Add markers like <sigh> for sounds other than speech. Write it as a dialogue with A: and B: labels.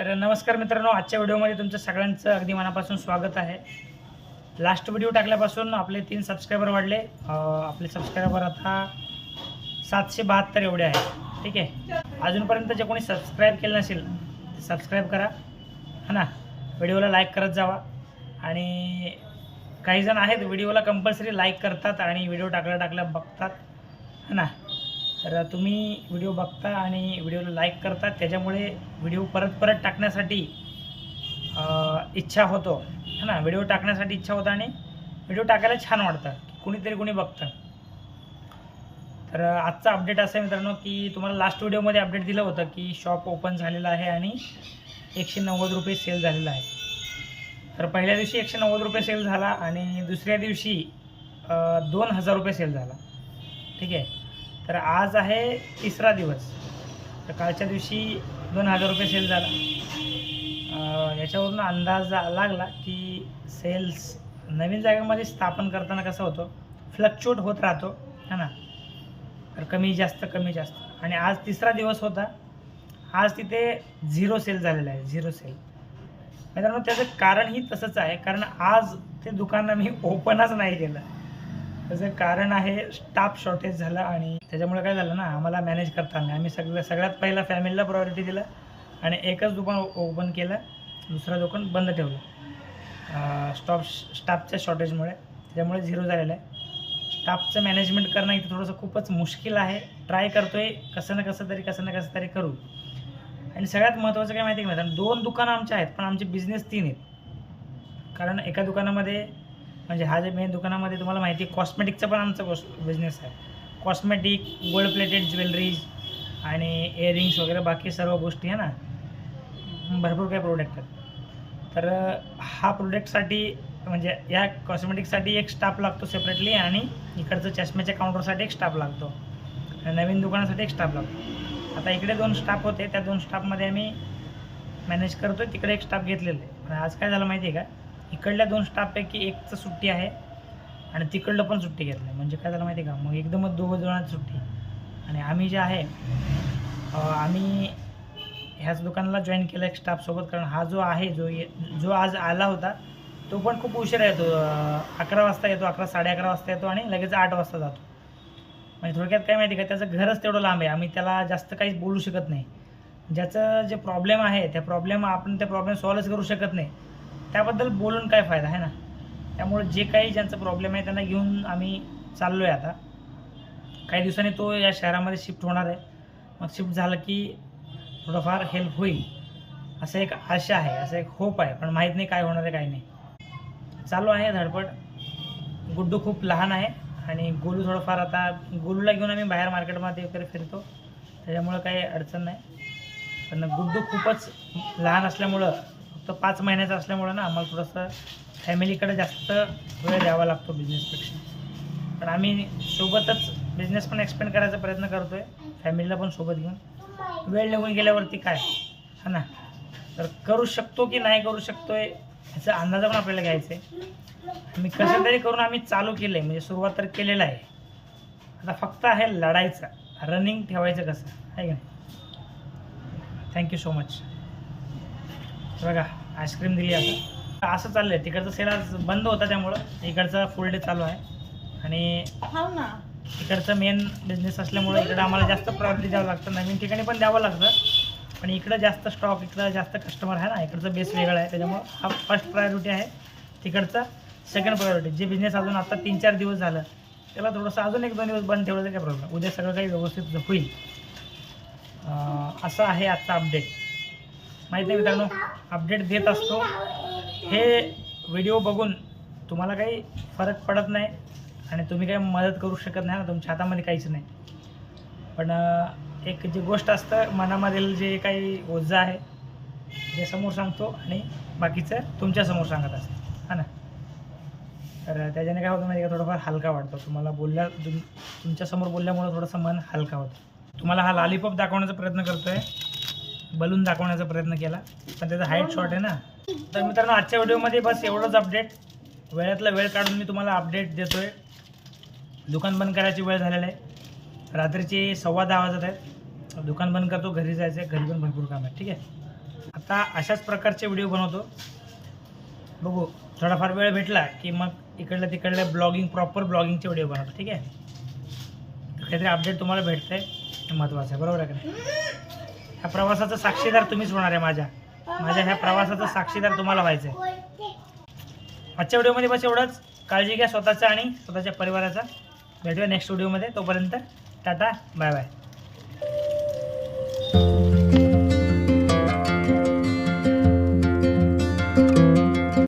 A: तर नमस्कार मित्रांनो आजच्या व्हिडिओमध्ये तुमचं सगळ्यांचं अगदी मनापासून स्वागत आहे. लास्ट व्हिडिओ टाकल्यापासून आपले तीन सबस्क्रायबर वाढले. आपले सबस्क्रायबर आता सातशे बहात्तर एवढे आहे ठीक आहे? अजूनपर्यंत जे कोणी सबस्क्राईब केलं नसेल ते सबस्क्राईब करा. है ना? व्हिडिओला लाईक करत जावा. आणि काही जण आहेत व्हिडिओला कंपल्सरी लाईक करतात आणि व्हिडिओ टाकल्या टाकल्या बघतात. है ना? तर तुम्ही व्हिडिओ बघता आणि व्हिडिओला लाईक करता त्याच्यामुळे व्हिडिओ परत परत टाकण्यासाठी इच्छा होतो. है ना? व्हिडिओ टाकण्यासाठी इच्छा होतं आणि व्हिडिओ टाकायला छान वाटतं. कुणीतरी कुणी बघतं. तर आजचा अपडेट असं आहे मित्रांनो की तुम्हाला लास्ट व्हिडिओमध्ये अपडेट दिलं होतं की शॉप ओपन झालेलं आहे आणि एकशे नव्वद रुपये सेल झालेला आहे. तर पहिल्या दिवशी एकशे नव्वद रुपये सेल झाला आणि दुसऱ्या दिवशी दोन हजार रुपये सेल झाला. ठीक आहे? तर आज आहे तिसरा दिवस. तर कालच्या दिवशी दोन हजार रुपये सेल झाला. याच्यावरून अंदाज लागला की सेल्स नवीन जागेमध्ये स्थापन करताना कसं होतं? फ्लक्च्युएट होत राहतो है ना? तर कमी जास्त कमी जास्त. आणि आज तिसरा दिवस होता. आज तिथे झिरो सेल झालेला आहे झिरो सेल मित्रांनो त्याचं कारणही तसंच आहे. कारण आज ते दुकानं मी ओपनच नाही केलं. त्याचं कारण आहे स्टाफ शॉर्टेज झालं आणि त्याच्यामुळे काय झालं ना आम्हाला मॅनेज करता आलं नाही. आम्ही सगळं सगळ्यात पहिला फॅमिलीला प्रायोरिटी दिलं आणि एकच दुकान ओपन केलं दुसरं दुकान बंद ठेवलं. स्टॉप स्टाफच्या शॉर्टेजमुळे त्याच्यामुळे झिरो झालेलं आहे. स्टाफचं मॅनेजमेंट करणं इथं थोडंसं खूपच मुश्किल आहे. ट्राय करतोय कसं ना कसं तरी कसं ना कसं तरी करू. आणि सगळ्यात महत्त्वाचं काय माहिती आहे का? दोन दुकानं आमच्या आहेत पण आमचे बिझनेस तीन आहेत. कारण एका दुकानामध्ये म्हणजे हा जे मेन दुकानामध्ये तुम्हाला माहिती आहे कॉस्मेटिकचा पण आमचा बिझनेस आहे. कॉस्मेटिक गोल्ड प्लेटेड ज्वेलरीज आणि इयरिंग्स वगैरे बाकी सर्व गोष्टी आहे ना. भरपूर काही प्रोडक्ट आहेत. तर हा प्रोडक्टसाठी म्हणजे या कॉस्मेटिकसाठी एक स्टाफ लागतो सेपरेटली आणि इकडचं चष्म्याच्या काउंटरसाठी एक स्टाफ लागतो. नवीन दुकानासाठी एक स्टाफ लागतो. आता इकडे दोन स्टाफ होते त्या दोन स्टाफमध्ये आम्ही मॅनेज करतो तिकडे एक स्टाफ घेतलेले आहे. पण आज काय झालं माहिती आहे का? इकडल्या दोन स्टाफपैकी एकचं सुट्टी आहे आणि तिकडलं पण सुट्टी घेतलं आहे म्हणजे काय झालं माहिती आहे का? मग एकदमच दोघं जणांची सुट्टी. आणि आम्ही जे आहे आम्ही ह्याच दुकानाला जॉईन केलं एक स्टाफसोबत कारण हा जो आहे जो ये जो आज आला होता तो पण खूप उशीर येतो. अकरा वाजता येतो अकरा साडे अकरा वाजता येतो आणि लगेच आठ वाजता जातो. म्हणजे थोडक्यात काय माहिती आहे का त्याचं घरच तेवढं लांब आहे. आम्ही त्याला जास्त काही बोलू शकत नाही. ज्याचं जे प्रॉब्लेम आहे त्या प्रॉब्लेम आपण त्या प्रॉब्लेम सॉल्वच करू शकत नाही. त्याबद्दल बोलून काय फायदा आहे ना? त्यामुळे जे काही ज्यांचा प्रॉब्लेम आहे त्यांना घेऊन आम्ही चाललो आहे आता. काही दिवसांनी तो या शहरामध्ये शिफ्ट होणार आहे. मग शिफ्ट झालं की थोडंफार हेल्प होईल. असं एक आशा आहे असं एक होप आहे. पण माहीत नाही काय होणार आहे काय नाही. चालू आहे धडपड. गुड्डू खूप लहान आहे आणि गोलू थोडंफार आता गोलूला घेऊन आम्ही बाहेर मार्केटमध्ये वगैरे फिरतो. त्याच्यामुळं काही अडचण नाही. पण गुड्डू खूपच लहान असल्यामुळं तर पाच महिन्याचा असल्यामुळं ना आम्हाला थोडंसं फॅमिलीकडे जास्त वेळ द्यावा लागतो बिझनेसपेक्षा पण आम्ही सोबतच बिझनेस पण एक्सपेंड करायचा प्रयत्न करतो आहे फॅमिलीला पण सोबत घेऊन. वेळ निघून गेल्यावरती काय? हा ना? तर करू शकतो की नाही करू शकतो आहे ह्याचा अंदाज पण आपल्याला घ्यायचा आहे आम्ही कसं तरी करून आम्ही चालू केलं आहे म्हणजे सुरुवात तर केलेलं आहे. आता फक्त आहे लढायचं. रनिंग ठेवायचं कसं? आहे का नाही? थँक्यू सो मच बघा. आईस्क्रीम दिली आता. असं चाललं आहे तिकडचं सेल आज बंद होता त्यामुळं. इकडचा फुल डे चालू आहे. आणि
B: ना.
A: इकडचं मेन बिझनेस असल्यामुळे इकडं आम्हाला जास्त प्रायोरिटी द्यावं लागतं. नवीन ठिकाणी पण द्यावं लागतं. पण इकडं जास्त स्टॉक इकडं जास्त कस्टमर आहे ना. इकडचं बेस वेगळं आहे. त्याच्यामुळं हा फर्स्ट प्रायोरिटी आहे. तिकडचा सेकंड प्रायोरिटी जे बिझनेस अजून आता तीन चार दिवस झालं त्याला थोडंसं अजून एक दोन दिवस बंद ठेवलं तर काय प्रॉब्लेम उद्या सगळं काही व्यवस्थित होईल. असं आहे आजचा अपडेट माहीत नाही मित्रांनो अपडेट देत असतो. हे व्हिडिओ बघून तुम्हाला काही फरक पडत नाही आणि तुम्ही काही मदत करू शकत नाही ना तुमच्या हातामध्ये काहीच नाही. पण एक जी गोष्ट असतं मनामधील जे काही ओझं आहे जे समोर सांगतो आणि बाकीचं तुमच्यासमोर सांगत असतं. हा ना? तर त्याच्याने काय होतं माहिती का? थोडंफार हलका वाटतो. तुम्हाला बोलल्या तुम तुमच्यासमोर बोलल्यामुळं थोडंसं मन हलका होतं. तुम्हाला हा लॉलीपॉप दाखवण्याचा प्रयत्न करतो आहे बलून दाखवण्याचा प्रयत्न केला. पण त्याचा हाईट शॉर्ट आहे ना. तर मित्रांनो आजच्या व्हिडिओमध्ये बस एवढंच अपडेट वेळातला वेळ काढून मी तुम्हाला अपडेट देतोय. दुकान बंद करायची वेळ झालेला आहे. रात्रीचे सव्वा दहा वाजत आहेत. दुकान बंद करतो घरी जायचं आहे घरी पण भरपूर काम आहे. ठीक आहे? आता अशाच प्रकारचे व्हिडिओ बनवतो. बघू थोडाफार वेळ भेटला की मग इकडल्या तिकडल्या ब्लॉगिंग प्रॉपर ब्लॉगिंगचे व्हिडिओ बनवतो. ठीक आहे? काहीतरी अपडेट तुम्हाला भेटतंय. हे महत्त्वाचं आहे. बरोबर आहे का <laughs> ह्या प्रवासाचा साक्षीदार तुम्हीच होणार आहे माझ्या. माझ्या ह्या प्रवासाचा साक्षीदार तुम्हाला व्हायचं आहे आजच्या व्हिडिओमध्ये बस एवढंच. काळजी घ्या स्वतःचा आणि स्वतःच्या परिवाराचा. भेटूया नेक्स्ट व्हिडिओमध्ये. तोपर्यंत टाटा बाय बाय.